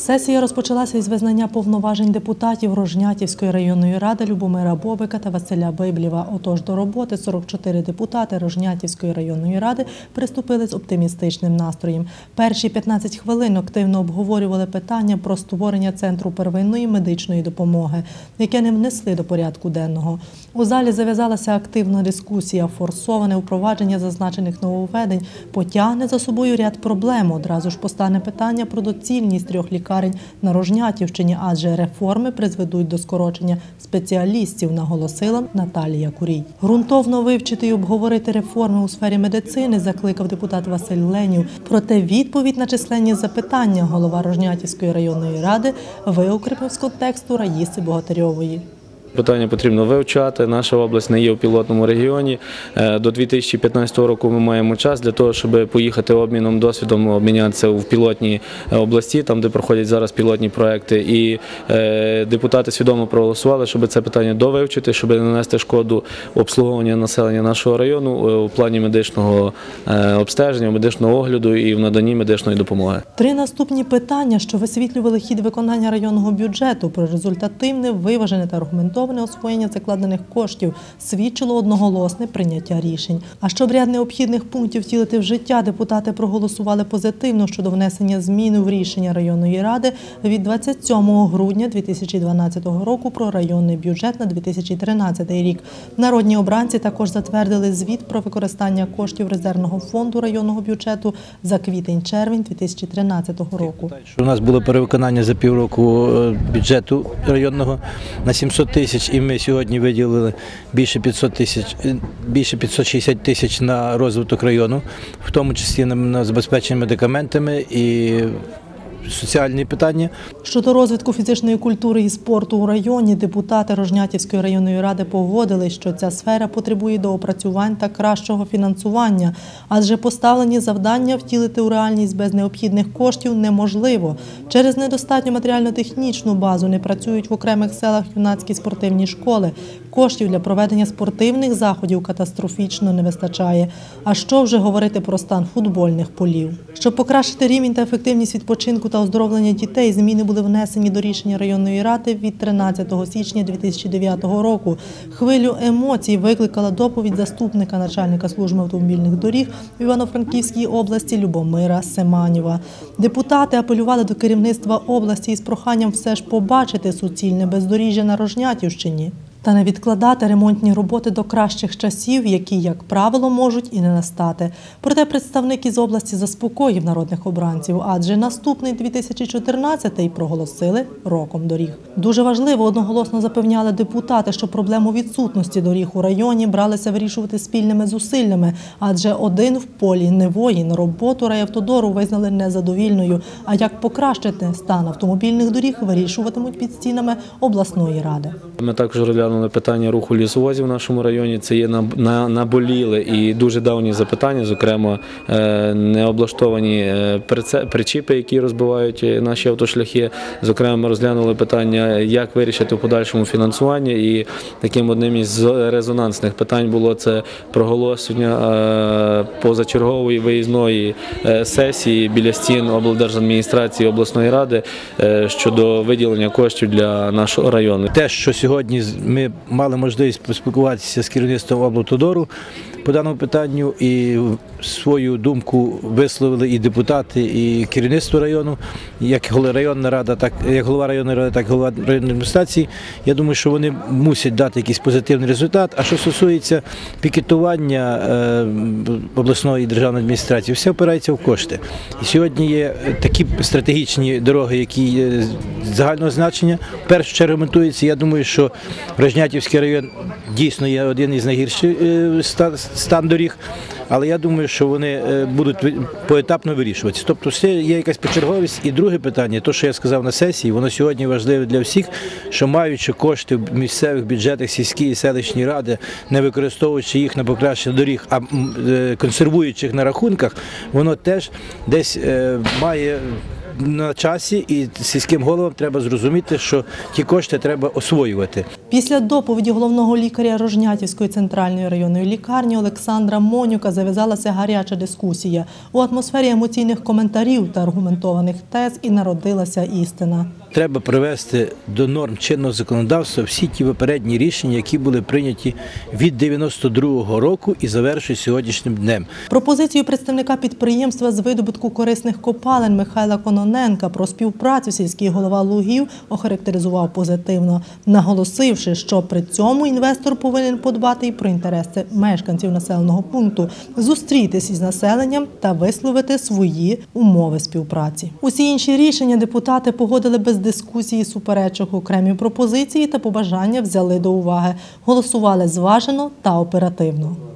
Сесія розпочалася із визнання повноважень депутатів Рожнятівської районної ради Любомира Бобика та Василя Библєва. Отож до роботи 44 депутати Рожнятівської районної ради приступили з оптимістичним настроєм. Перші 15 хвилин активно обговорювали питання про створення центру первинної медичної допомоги, яке не внесли до порядку денного. У залі зав'язалася активна дискусія. Форсоване впровадження зазначених нововведень потягне за собою ряд проблем. Одразу ж постане питання про доцільність трьох лікарень на Рожнятівщині, адже реформи призведуть до скорочення спеціалістів, наголосила Наталія Курій. Грунтовно вивчити і обговорити реформи у сфері медицини закликав депутат Василь Ленів. Проте відповідь на численні запитання голова Рожнятівської районної ради виокрепив з контексту Раїси Богатирьової. Питання потрібно вивчати. Наша область не є в пілотному регіоні. Е, До 2015 року ми маємо час для того, щоб поїхати обміном досвідом, обмінятися в пілотні е, області, там де проходять зараз пілотні проекти. І е, депутати свідомо проголосували, щоб це питання довивчити, щоб не нанести шкоду обслуговування населення нашого району у плані медичного обстеження, медичного огляду і в наданні медичної допомоги. Три наступні питання, що висвітлювали хід виконання районного бюджету про результативне, виважене та аргументоване освоєння закладених коштів, свідчило одноголосне прийняття рішень. А щоб ряд необхідних пунктів втілити в життя, депутати проголосували позитивно щодо внесення змін в рішення районної ради від 27 грудня 2012 року про районний бюджет на 2013 рік. Народні обранці також затвердили звіт про використання коштів резервного фонду районного бюджету за квітень-червень 2013 року. У нас було перевиконання за півроку е, бюджету районного на 700 тисяч, і ми сьогодні виділили більше 500 тисяч, е, більше 560 тисяч на розвиток району, в тому числі на забезпечення медикаментами і соціальні питання. Щодо розвитку фізичної культури і спорту у районі, депутати Рожнятівської районної ради погодили, що ця сфера потребує доопрацювань та кращого фінансування, адже поставлені завдання втілити у реальність без необхідних коштів неможливо. Через недостатню матеріально-технічну базу не працюють в окремих селах юнацькі спортивні школи. Коштів для проведення спортивних заходів катастрофічно не вистачає. А що вже говорити про стан футбольних полів? Щоб покращити рівень та ефективність відпочинку та оздоровлення дітей, зміни були внесені до рішення районної ради від 13 січня 2009 року. Хвилю емоцій викликала доповідь заступника начальника служби автомобільних доріг в Івано-Франківській області Любомира Семанєва. Депутати апелювали до керівництва області із проханням все ж побачити суцільне бездоріжжя на Рожнятівщині. Та не відкладати ремонтні роботи до кращих часів, які, як правило, можуть і не настати. Проте представник із області заспокоїв народних обранців, адже наступний 2014-й проголосили роком доріг. Дуже важливо одноголосно запевняли депутати, що проблему відсутності доріг у районі бралися вирішувати спільними зусиллями, адже один в полі не воїн. Роботу райавтодору визнали незадовільною. А як покращити стан автомобільних доріг, вирішуватимуть під стінами обласної ради. Ми також розглянули питання руху лісовозів в нашому районі. Це є на- на- наболіле і дуже давні запитання, зокрема е, необлаштовані е, причіпи, які розбивають е, наші автошляхи. Зокрема, ми розглянули питання, як вирішити в подальшому фінансування. І таким одним із резонансних питань було це проголошення позачергової виїзної сесії біля стін облдержадміністрації обласної ради щодо виділення коштів для нашого району. Те, що сьогодні з- ми мали можливість поспілкуватися з керівництвом облтодору по даному питанню, і свою думку висловили і депутати, і керівництво району, як районна рада, так як голова районної ради, так і голова районної адміністрації. Я думаю, що вони мусять дати якийсь позитивний результат. А що стосується пікетування е, обласної державної адміністрації, все опирається в кошти. І сьогодні є такі стратегічні дороги, які загального значення. В першу чергу ремонтуються. Я думаю, що Рожнятівський район дійсно є один із найгірших е, стан доріг. Але я думаю, що вони е, будуть поетапно вирішуватися. Тобто, все є якась почерговість. І друге питання, то що я сказав на сесії, воно сьогодні важливе для всіх, що маючи кошти в місцевих бюджетах сільські і селищні ради, не використовуючи їх на покращення доріг, а е, консервуючи їх на рахунках, воно теж десь має на часі, і сільським головам треба зрозуміти, що ті кошти треба освоювати. Після доповіді головного лікаря Рожнятівської центральної районної лікарні Олександра Монюка зав'язалася гаряча дискусія. У атмосфері емоційних коментарів та аргументованих тез і народилася істина. Треба привести до норм чинного законодавства всі ті попередні рішення, які були прийняті від 92-го року і завершують сьогоднішнім днем. Пропозицію представника підприємства з видобутку корисних копалин Михайла Кононенка про співпрацю сільський голова Лугів охарактеризував позитивно, наголосивши, що при цьому інвестор повинен подбати і про інтереси мешканців населеного пункту, зустрітись із населенням та висловити свої умови співпраці. Усі інші рішення депутати погодили без дискусії, суперечок, окремі пропозиції та побажання взяли до уваги, голосували зважено та оперативно.